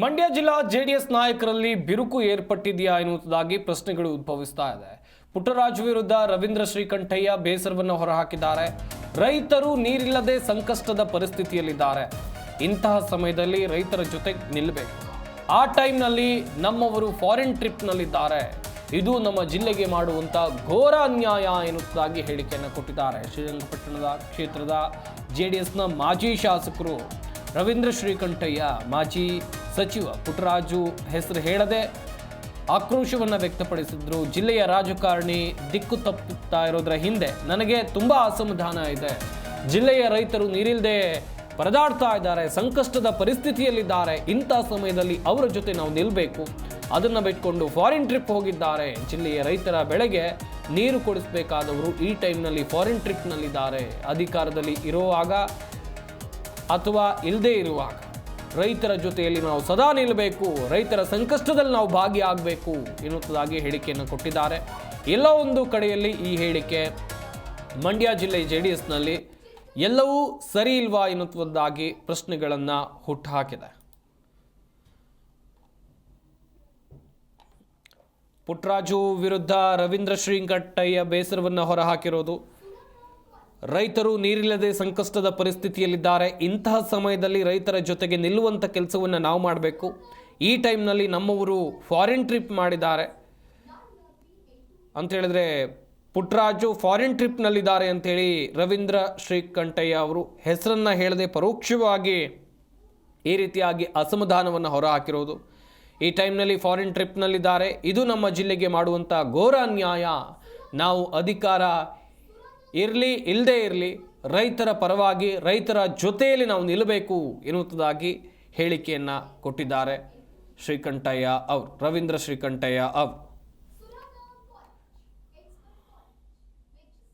ಮಂಡ್ಯ ಜಿಲ್ಲಾ ಜೆಡಿಎಸ್ ನಾಯಕರಲ್ಲಿ ಬಿರುಕು ಏರ್ಪಟ್ಟಿದೆಯಾ ಎನ್ನುವುದಾಗಿ ಪ್ರಶ್ನೆಗಳು ಉದ್ಭವಿಸ್ತಾ ಇದೆ. ಪುಟ್ಟರಾಜು ವಿರುದ್ಧ ರವೀಂದ್ರ ಶ್ರೀಕಂಠಯ್ಯ ಬೇಸರವನ್ನು ಹೊರಹಾಕಿದ್ದಾರೆ. ರೈತರು ನೀರಿಲ್ಲದೆ ಸಂಕಷ್ಟದ ಪರಿಸ್ಥಿತಿಯಲ್ಲಿದ್ದಾರೆ. ಇಂತಹ ಸಮಯದಲ್ಲಿ ರೈತರ ಜೊತೆ ನಿಲ್ಲಬೇಕು ಆ ಟೈಮ್ನಲ್ಲಿ ನಮ್ಮವರು ಫಾರಿನ್ ಟ್ರಿಪ್ನಲ್ಲಿದ್ದಾರೆ. ಇದು ನಮ್ಮ ಜಿಲ್ಲೆಗೆ ಮಾಡುವಂತ ಘೋರ ಅನ್ಯಾಯ ಎನ್ನುವುದಾಗಿ ಹೇಳಿಕೆಯನ್ನು ಕೊಟ್ಟಿದ್ದಾರೆ. ಶ್ರೀರಂಗಪಟ್ಟಣದ ಕ್ಷೇತ್ರದ ಜೆ ಡಿ ಎಸ್ನ ಮಾಜಿ ಶಾಸಕರು ರವೀಂದ್ರ ಶ್ರೀಕಂಠಯ್ಯ, ಮಾಜಿ ಸಚಿವ ಪುಟ್ಟರಾಜು ಹೆಸರು ಹೇಳದೆ ಆಕ್ರೋಶವನ್ನು ವ್ಯಕ್ತಪಡಿಸಿದ್ರು. ಜಿಲ್ಲೆಯ ರಾಜಕಾರಣಿ ದಿಕ್ಕು ತಪ್ಪುತ್ತಾ ಇರೋದ್ರ ಹಿಂದೆ ನನಗೆ ತುಂಬ ಅಸಮಾಧಾನ ಇದೆ. ಜಿಲ್ಲೆಯ ರೈತರು ನೀರಿಲ್ಲದೆ ಪರದಾಡ್ತಾ ಇದ್ದಾರೆ, ಸಂಕಷ್ಟದ ಪರಿಸ್ಥಿತಿಯಲ್ಲಿದ್ದಾರೆ. ಇಂಥ ಸಮಯದಲ್ಲಿ ಅವರ ಜೊತೆ ನಾವು ನಿಲ್ಲಬೇಕು ಅದನ್ನು ಬಿಟ್ಕೊಂಡು ಫಾರಿನ್ ಟ್ರಿಪ್ ಹೋಗಿದ್ದಾರೆ. ಜಿಲ್ಲೆಯ ರೈತರ ಬೆಳೆಗೆ ನೀರು ಕೊಡಿಸಬೇಕಾದವರು ಈ ಟೈಮ್ನಲ್ಲಿ ಫಾರಿನ್ ಟ್ರಿಪ್ನಲ್ಲಿದ್ದಾರೆ ಅಧಿಕಾರದಲ್ಲಿ ಇರುವಾಗ ಅಥವಾ ಇಲ್ಲದೇ ಇರುವಾಗ. ರೈತರ ಜೊತೆಯಲ್ಲಿ ನಾವು ಸದಾ ನಿಲ್ಲಬೇಕು, ರೈತರ ಸಂಕಷ್ಟದಲ್ಲಿ ನಾವು ಭಾಗಿಯಾಗಬೇಕು ಎನ್ನುವುದಾಗಿ ಹೇಳಿಕೆಯನ್ನು ಕೊಟ್ಟಿದ್ದಾರೆ. ಎಲ್ಲ ಒಂದು ಕಡೆಯಲ್ಲಿ ಈ ಹೇಳಿಕೆ ಮಂಡ್ಯ ಜಿಲ್ಲೆ ಜೆ ಡಿ ಎಸ್ನಲ್ಲಿ ಎಲ್ಲವೂ ಸರಿ ಇಲ್ವಾ ಎನ್ನುವುದಾಗಿ ಪ್ರಶ್ನೆಗಳನ್ನು ಹುಟ್ಟುಹಾಕಿದೆ. ಪುಟ್ರಾಜು ವಿರುದ್ಧ ರವೀಂದ್ರ ಶ್ರೀಂಕಟ್ಟಯ್ಯ ಬೇಸರವನ್ನು ಹೊರಹಾಕಿರೋದು. ರೈತರು ನೀರಿಲ್ಲದೆ ಸಂಕಷ್ಟದ ಪರಿಸ್ಥಿತಿಯಲ್ಲಿದ್ದಾರೆ. ಇಂತಹ ಸಮಯದಲ್ಲಿ ರೈತರ ಜೊತೆಗೆ ನಿಲ್ಲುವಂಥ ಕೆಲಸವನ್ನು ನಾವು ಮಾಡಬೇಕು. ಈ ಟೈಮ್ನಲ್ಲಿ ನಮ್ಮವರು ಫಾರಿನ್ ಟ್ರಿಪ್ ಮಾಡಿದ್ದಾರೆ. ಅಂಥೇಳಿದ್ರೆ ಪುಟ್ಟರಾಜು ಫಾರಿನ್ ಟ್ರಿಪ್ನಲ್ಲಿದ್ದಾರೆ ಅಂಥೇಳಿ ರವೀಂದ್ರ ಶ್ರೀಕಂಠಯ್ಯ ಅವರು ಹೆಸರನ್ನು ಹೇಳದೆ ಪರೋಕ್ಷವಾಗಿ ಈ ರೀತಿಯಾಗಿ ಅಸಮಾಧಾನವನ್ನು ಹೊರಹಾಕಿರೋದು. ಈ ಟೈಮ್ನಲ್ಲಿ ಫಾರಿನ್ ಟ್ರಿಪ್ನಲ್ಲಿದ್ದಾರೆ. ಇದು ನಮ್ಮ ಜಿಲ್ಲೆಗೆ ಮಾಡುವಂಥ ಘೋರ ಅನ್ಯಾಯ ನಾವು ಅಧಿಕಾರ ಇರಲಿ ಇಲ್ಲದೇ ಇರಲಿ, ರೈತರ ಪರವಾಗಿ, ರೈತರ ಜೊತೆಯಲ್ಲಿ ನಾವು ನಿಲ್ಲಬೇಕು ಎನ್ನುವುದಾಗಿ ಹೇಳಿಕೆಯನ್ನು ಕೊಟ್ಟಿದ್ದಾರೆ ಶ್ರೀಕಂಠಯ್ಯ ಅವರು, ರವೀಂದ್ರ ಶ್ರೀಕಂಠಯ್ಯ ಅವರು.